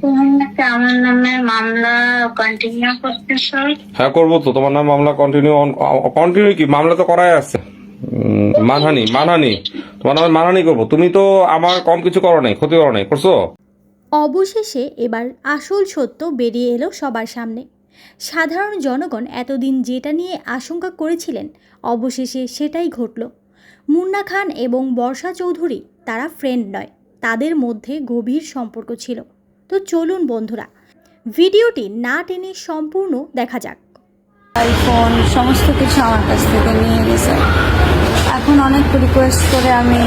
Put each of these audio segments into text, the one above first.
তুমি নাকি আমার নামে মামলা কন্টিনিউ করতেছো হ্যাঁ করব তো। তোমার নাম মামলা কন্টিনিউ কন্টিনিউ কি? মামলা তো করাই আছে। মানহানি মানহানি। তোমার নামে মানহানি করব। তুমি তো আমার কম কিছু করো নাই ক্ষতি করো নাই করছ? অবশেষে এবার আসল সত্য বেরিয়ে এলো সবার সামনে। সাধারণ জনগণ এতদিন যেটা নিয়ে আশঙ্কা করেছিলেন অবশেষে সেটাই ঘটল। মুন্না খান এবং বর্ষা চৌধুরী তারা ফ্রেন্ড নয় তাদের মধ্যে গভীর সম্পর্ক ছিল। তো চলুন বন্ধুরা ভিডিওটি না টেনে সম্পূর্ণ দেখা যাক। আইফোন সমস্ত কিছু আমার কাছ থেকে নিয়ে গেছে। এখন অনেক রিকোয়েস্ট করে আমি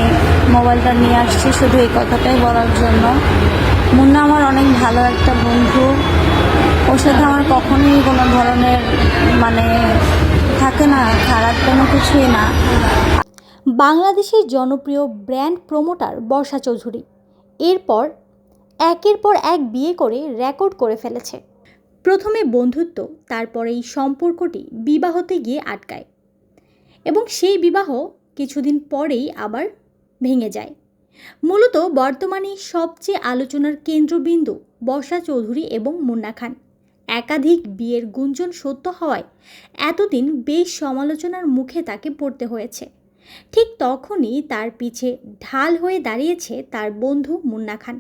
মোবাইলটা নিয়ে আসছি শুধু এই কথাটাই বলার জন্য। মুন্না আমার অনেক ভালো একটা বন্ধু। ওর সাথে আমার কখনোই কোনো ধরনের মানে থাকে না খারাপ কোনো কিছুই না। বাংলাদেশের জনপ্রিয় ব্র্যান্ড প্রমোটার বর্ষা চৌধুরী। এরপর একের পর এক বিয়ে করে রেকর্ড করে ফেলেছে। প্রথমে বন্ধুত্ব, তারপরে এই সম্পর্কটি বিবাহতে গিয়ে আটকায় এবং সেই বিবাহ কিছুদিন পরেই আবার ভেঙে যায়। মূলত বর্তমানে সবচেয়ে আলোচনার কেন্দ্রবিন্দু বর্ষা চৌধুরী এবং মুন্না খান। একাধিক বিয়ের গুঞ্জন সত্য হওয়ায় এতদিন বেশ সমালোচনার মুখে তাকে পড়তে হয়েছে। ঠিক তখনই তার পিছে ঢাল হয়ে দাঁড়িয়েছে তার বন্ধু মুন্না খান।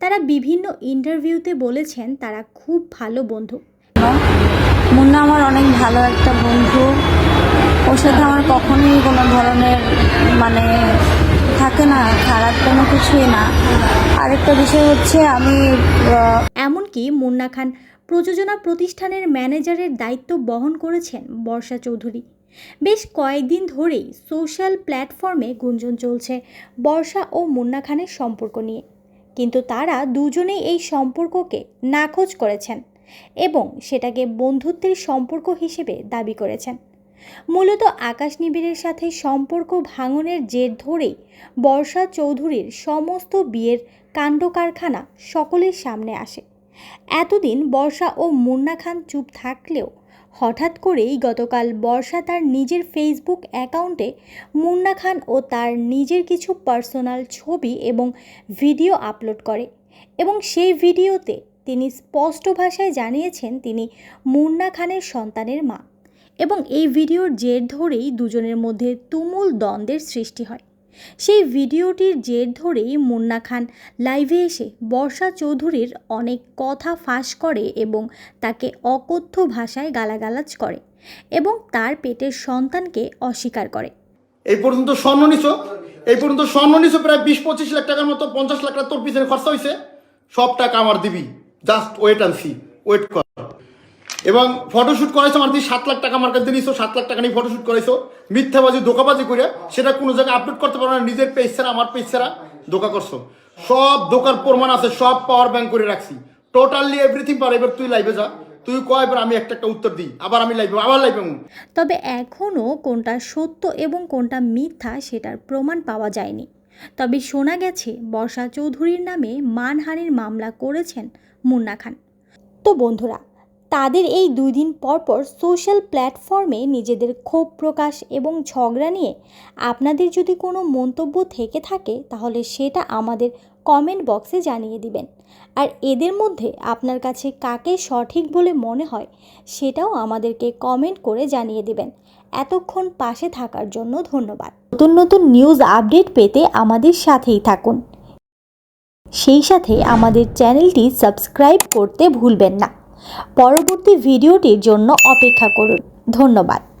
তারা বিভিন্ন ইন্টারভিউতে বলেছেন তারা খুব ভালো বন্ধু। মুন্না আমার অনেক ভালো একটা বন্ধু। ওর সাথে আমার কখনোই কোনো ধরনের মানে থাকে না খারাপ কোনো কিছুই না। আরেকটা বিষয় হচ্ছে আমি এমনকি মুন্না খান প্রযোজনা প্রতিষ্ঠানের ম্যানেজারের দায়িত্ব বহন করেছেন বর্ষা চৌধুরী। বেশ কয়েকদিন ধরেই সোশ্যাল প্ল্যাটফর্মে গুঞ্জন চলছে বর্ষা ও মুন্না খানের সম্পর্ক নিয়ে। কিন্তু তারা দুজনেই এই সম্পর্ককে নাকচ করেছেন এবং সেটাকে বন্ধুত্বের সম্পর্ক হিসেবে দাবি করেছেন। মূলত আকাশ নিবিড়ের সাথে সম্পর্ক ভাঙনের জের ধরেই বর্ষা চৌধুরীর সমস্ত বিয়ের কাণ্ড কারখানা সকলের সামনে আসে। এতদিন বর্ষা ও মুন্না খান চুপ থাকলেও হঠাৎ করেই গতকাল বর্ষা তার নিজের ফেসবুক অ্যাকাউন্টে মুন্না খান ও তার নিজের কিছু পার্সোনাল ছবি এবং ভিডিও আপলোড করে এবং সেই ভিডিওতে তিনি স্পষ্ট ভাষায় জানিয়েছেন তিনি মুন্না খানের সন্তানের মা। এবং এই ভিডিওর জের ধরেই দুজনের মধ্যে তুমুল দ্বন্দ্বের সৃষ্টি হয়। সেই ভিডিওটির জের ধরেই মুন্না খান লাইভে এসে বর্ষা চৌধুরীর অনেক কথা ফাঁস করে এবং তাকে অকথ্য ভাষায় গালাগালাজ করে এবং তার পেটের সন্তানকে অস্বীকার করে। এই পর্যন্ত স্বর্ণ নিছো? এই পর্যন্ত স্বর্ণ নিছো, প্রায় বিশ, পঁচিশ লাখ টাকার মতো, পঞ্চাশ লাখ টাকা তোর পিছনে খরচা হয়েছে সব টাকা আমার দিবি। Just wait and see wait কর। এবং ফটোশ্যুট করাইছো আমার দিয়ে সাত লাখ টাকা আমার কাছে নিছো সাত লাখ টাকা নিয়ে ফটোশ্যুট করাইছো। মিথ্যাবাজি দোকাবাজি করে সেটা কোনো জায়গায় আপলোড করতে পারো না নিজের পেজ ছাড়া আমার পেজ ছাড়া ধোকা করছ। সব দোকার প্রমাণ আছে সব পাওয়ার ব্যাংক করে রাখছি। টোটালি এভরিথিং পার এবার তুই লাইভে যা। তুই কয় এবার আমি একটা একটা উত্তর দিই। আবার আমি লাইভে আবার লাইভে তবে এখনও কোনটা সত্য এবং কোনটা মিথ্যা সেটার প্রমাণ পাওয়া যায়নি। তবে শোনা গেছে বর্ষা চৌধুরীর নামে মানহানির মামলা করেছেন মুন্না খান। তো বন্ধুরা তাদের এই দুই দিন পর পর সোশ্যাল প্ল্যাটফর্মে নিজেদের ক্ষোভ প্রকাশ এবং ঝগড়া নিয়ে আপনাদের যদি কোনো মন্তব্য থেকে থাকে, তাহলে সেটা আমাদের কমেন্ট বক্সে জানিয়ে দিবেন। আর এদের মধ্যে আপনার কাছে কাকে সঠিক বলে মনে হয়, সেটাও আমাদেরকে কমেন্ট করে জানিয়ে দিবেন। এতক্ষণ পাশে থাকার জন্য ধন্যবাদ। নতুন নতুন নিউজ আপডেট পেতে আমাদের সাথেই থাকুন। সেই সাথে আমাদের চ্যানেলটি সাবস্ক্রাইব করতে ভুলবেন না। পরবর্তী ভিডিওটির জন্য অপেক্ষা করুন। ধন্যবাদ।